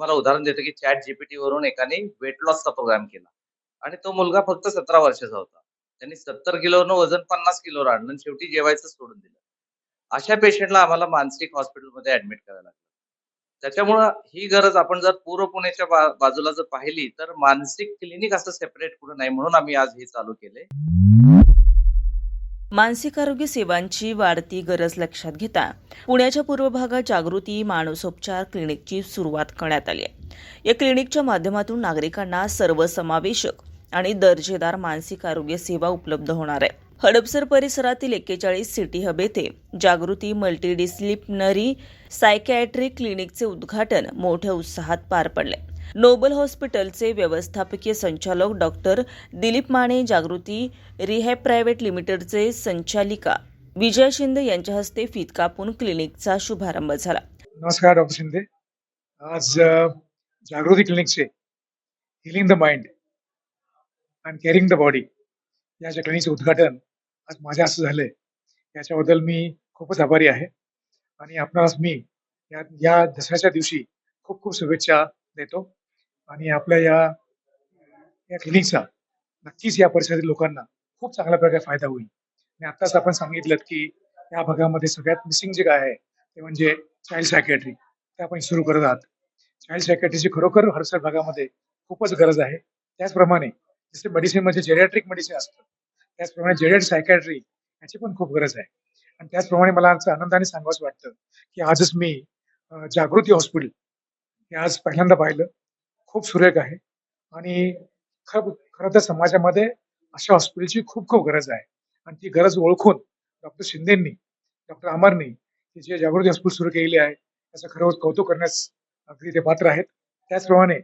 तुम्हाला उदाहरण देतो की चॅट जीपीटी वरून एकाने वेट लॉसचा प्रोग्राम केला. आणि तो मुलगा फक्त सतरा वर्षाचा होता. त्यांनी सत्तर किलोनं वजन पन्नास किलो आणलं शेवटी जेवायचं सोडून दिलं. अशा पेशंटला आम्हाला मानसिक हॉस्पिटलमध्ये ऍडमिट करायला लागलं. त्याच्यामुळं ही गरज आपण जर पूर्व पुण्याच्या बाजूला जर पाहिली तर मानसिक क्लिनिक असं सेपरेट कुठं नाही म्हणून आम्ही आज हे चालू केले मानसिक आरोग्य सेवांची वाढती गरज लक्षात घेता पुण्याच्या पूर्व भागात जागृती मानसोपचार क्लिनिकची सुरुवात करण्यात आली आहे. या क्लिनिकच्या माध्यमातून नागरिकांना सर्वसमावेशक आणि दर्जेदार मानसिक आरोग्य सेवा उपलब्ध होणार आहे. हडपसर परिसरातील एक्केचाळीस सिटी हब येथे जागृती मल्टीडिसिप्लिनरी सायकॅट्रिक क्लिनिकचे उद्घाटन मोठ्या उत्साहात पार पडले. नोबल हॉस्पिटलचे व्यवस्थापकीय संचालक doctor Dilip Mane Jagruti rehab private लिमिटेडचे संचालिका विजय शिंदे यांच्या हस्ते फीत कापून क्लिनिकचा शुभारंभ झाला. नमस्कार डॉक्टर शिंदे. आज Jagruti क्लिनिकचे healing the mind and caring the body या ज्या उद्घाटन आज माझ्या असं झालंय याच्याबद्दल मी खूपच आभारी आहे. आणि आपणास मी या या दसऱ्याच्या दिवशी खूप खूप शुभेच्छा देतो. आणि आपल्या या या क्लिनिकचा नक्कीच या परिसरातील लोकांना खूप चांगल्या प्रकारे फायदा होईल. आणि आत्ताच आपण सांगितलं की या भागामध्ये सगळ्यात मिसिंग जे काय आहे ते म्हणजे चाइल्ड सायकॅट्री ते आपण सुरू करत आहात. चाइल्ड सायकॅट्रीची खरोखर हरसर भागामध्ये खूपच गरज आहे. त्याचप्रमाणे जसे मेडिसिन म्हणजे जेरियाट्रिक मेडिसिन असतं त्याचप्रमाणे जेरियाट्रिक सायकॅट्री याची पण खूप गरज आहे. आणि त्याचप्रमाणे मला आज आनंदाने सांगावंच वाटतं की आजच मी जागृती हॉस्पिटल हे आज पहिल्यांदा पाहिलं. खूप सुरेख आहे. आणि खरं खरं तर समाजामध्ये अशा हॉस्पिटलची खूप खूप गरज आहे. आणि ती गरज ओळखून डॉक्टर शिंदेंनी डॉक्टर अमरनी की जे जागृती हॉस्पिटल सुरू केलेले आहे त्याचं खरं कौतुक करण्यास अगदी ते पात्र आहेत. त्याचप्रमाणे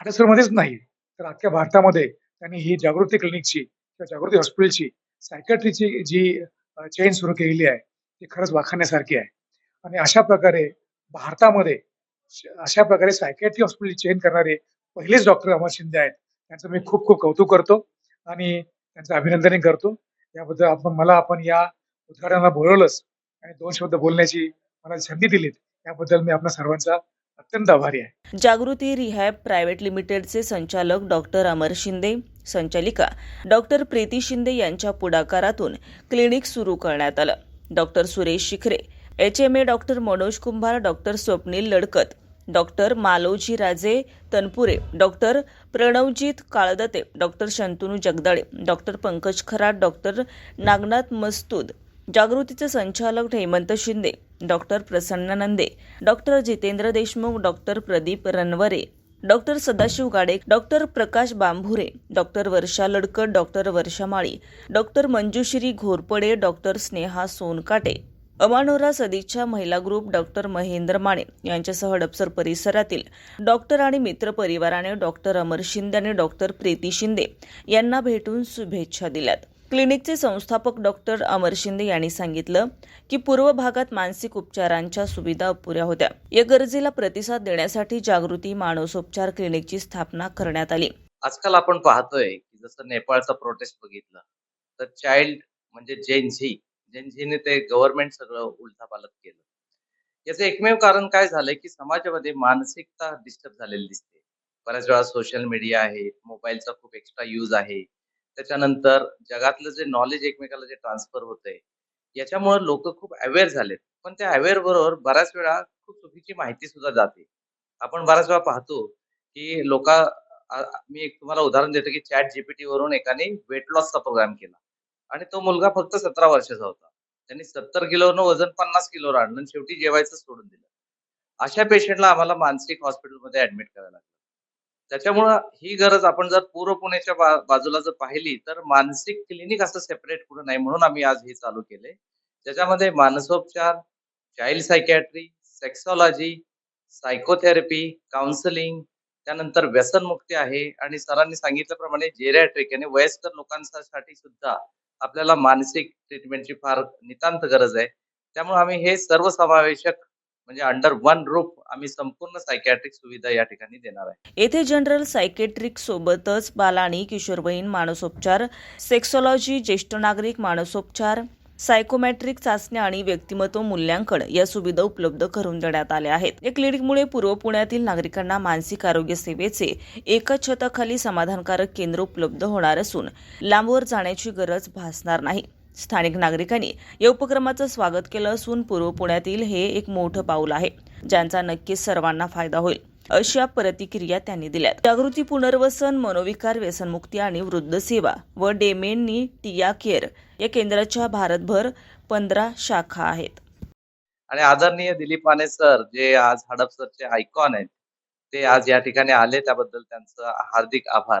हाटेश्वरमध्येच नाही तर अख्ख्या भारतामध्ये त्यांनी ही जागृती क्लिनिकची किंवा जागृती हॉस्पिटलची सायकॅट्रीची जी चेन सुरू केलेली आहे ती खरंच वाखाण्यासारखी आहे. आणि अशा प्रकारे भारतामध्ये अशा प्रकारे सायकॅट्री हॉस्पिटल चेन करणारे पहिलेच डॉक्टर अमर शिंदे आहेत. त्यांचं मी खूप खूप कौतुक करतो आणि त्यांचं अभिनंदनही करतो. याबद्दल आपण मला आपण या उद्घाटनाला बोलवलंच आणि दोन शब्द बोलण्याची मला संधी दिलीत. याबद्दल मी आपल्या सर्वांचा अत्यंत आभारी आहे. जागृती रिहॅब प्रायव्हेट लिमिटेडचे संचालक डॉक्टर अमर शिंदे संचालिका डॉक्टर प्रीती शिंदे यांच्या पुढाकारातून क्लिनिक सुरू करण्यात आलं. Doctor Suresh Shikhare H M A doctor Manoj Kumbhar doctor Swapnil Ladkat doctor Maloji Raje Tanpure doctor Pranavjeet Kaldate doctor Shantanu Jagdale doctor Pankaj Kharat doctor Nagnath Mastud जागृतीचे संचालक Hemant Shinde doctor Prasanna Nande doctor Jitendra Deshmukh doctor Pradeep Ranaware doctor Sadashiv Gade doctor Prakash Bambhure doctor Varsha Ladkat doctor Varsha Mali doctor Manjushree Ghorpade doctor Sneha Sonkate Amanora Sadichha महिला group doctor Mahendra Mane यांच्यासह डपसर परिसरातील doctor आणि मित्र परिवाराने doctor अमर शिंदे आणि doctor Preeti Shinde यांना भेटून शुभेच्छा दिल्यात. क्लिनिकचे संस्थापक डॉक्टर अमर शिंदे यांनी सांगितलं की पूर्व भागात मानसिक उपचारांच्या सुविधा अपुऱ्या होत्या. या गरजेला प्रतिसाद देण्यासाठी जागृती मानसोपचार क्लिनिकची स्थापना करण्यात आली. आजकाल आपण पाहतोय की जसं नेपाळचा प्रोटेस्ट बघितलं तर चाइल्ड म्हणजे जेन्सी ज्यांनी ते गव्हर्नमेंट सगळं उलथापालथ केलं. याचं एकमेव कारण काय झालंय की समाजामध्ये मानसिकता डिस्टर्ब झालेली दिसते. बऱ्याच वेळा सोशल मीडिया आहे मोबाईलचा खूप एक्स्ट्रा यूज आहे. त्याच्यानंतर जगातलं जे नॉलेज एकमेकाला जे ट्रान्सफर होतंय याच्यामुळे लोक खूप अवेअर झालेत. पण त्या अवेअर बरोबर बऱ्याच वेळा खूप चुकीची माहिती सुद्धा जाते. आपण बऱ्याच वेळा पाहतो की लोक मी एक तुम्हाला उदाहरण देतो की चॅट जीपीटी वरून एकाने वेट लॉसचा प्रोग्राम केला. आणि तो मुलगा फक्त सतरा वर्षाचा होता. त्यांनी सत्तर किलोनं वजन पन्नास किलोवर आणलं आणि शेवटी जेवायचं सोडून दिलं. अशा पेशंटला आम्हाला मानसिक हॉस्पिटलमध्ये ऍडमिट करायला लागलं. त्याच्यामुळं ही गरज आपण जर पूर्व पुण्याच्या बा- बाजूला जर पाहिली तर मानसिक क्लिनिक असं सेपरेट कुठं नाही म्हणून आम्ही आज हे चालू केले ज्याच्यामध्ये मानसोपचार child psychiatry sexology psychotherapy counselling त्यानंतर व्यसनमुक्ती आहे. आणि सरांनी सांगितल्याप्रमाणे जेरॅट्रिक आणि वयस्कर लोकांसाठी सुद्धा आपल्याला मानसिक ट्रीटमेंटची फार नितांत गरज आहे. त्यामुळे आम्ही हे सर्वसमावेशक म्हणजे अंडर वन रूप आम्ही संपूर्ण सायकॅट्रिक सुविधा या ठिकाणी देणार आहे. येथे जनरल सायकेट्रिक सोबतच बालाणी किशोरवयीन मानसोपचार सेक्सॉलॉजी ज्येष्ठ नागरिक मानसोपचार सायकोमॅट्रिक चाचण्या आणि व्यक्तिमत्व मूल्यांकन या सुविधा उपलब्ध करून देण्यात आल्या आहेत. या क्लिनिकमुळे पूर्व पुण्यातील नागरिकांना मानसिक आरोग्य सेवेचे एकाच छताखाली समाधानकारक केंद्र उपलब्ध होणार असून लांबवर जाण्याची गरज भासणार नाही. स्थानिक नागरिकांनी या उपक्रमाचं स्वागत केलं असून पूर्व पुण्यातील हे एक मोठं पाऊल आहे ज्यांचा नक्कीच सर्वांना फायदा होईल. अशा प्रतिक्रिया त्यांनी दिल्या जागृती पुनर्वसन मनोविकार व्यसनमुक्ती आणि वृद्ध सेवा व डेमेनी टिया केअर या केंद्राच्या भारतभर पंधरा शाखा आहेत. आणि आदरणीय दिलीप माने सर जे आज हडपसरचे आयकॉन आहेत ते आज या ठिकाणी आले त्याबद्दल त्यांचं हार्दिक आभार.